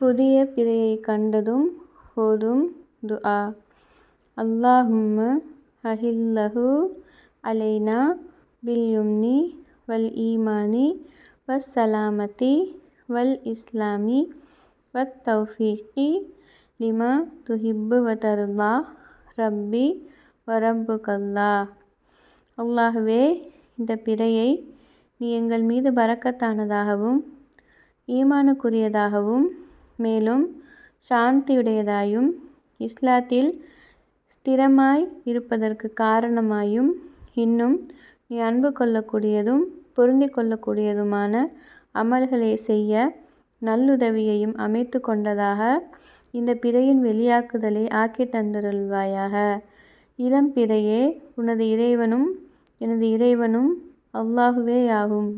புதிய பிறையை கண்டதும் ஓதும் துஆ. அல்லாஹும்ம அஹில்லஹு அலைனா பில்யும்னி வல் ஈமானி வஸ் சலாமதி வல் இஸ்லாமி வத் தௌஃபீகி லிமா துஹிப்பு வதர்லா ரப்பி வ ரப்புகல்லா அல்லாஹுவே இந்த பிறையை நீ எங்கள் மீது பறக்கத்தானதாகவும் ஈமானுக்குரியதாகவும் மேலும் சாந்தியுடையதாயும் இஸ்லாத்தில் ஸ்திரமாய் இருப்பதற்கு காரணமாயும் இன்னும் நீ அன்பு கொள்ளக்கூடியதும் பொருந்திக் கொள்ளக்கூடியதுமான அமல்களை செய்ய நல்லுதவியையும் அமைத்து கொண்டதாக இந்த பிறையின் வெளியாக்குதலை ஆக்கி தந்தருள்வாயாக. இளம் பிறையே உனது இறைவனும் எனது இறைவனும் அல்லாஹுவேயாகும்.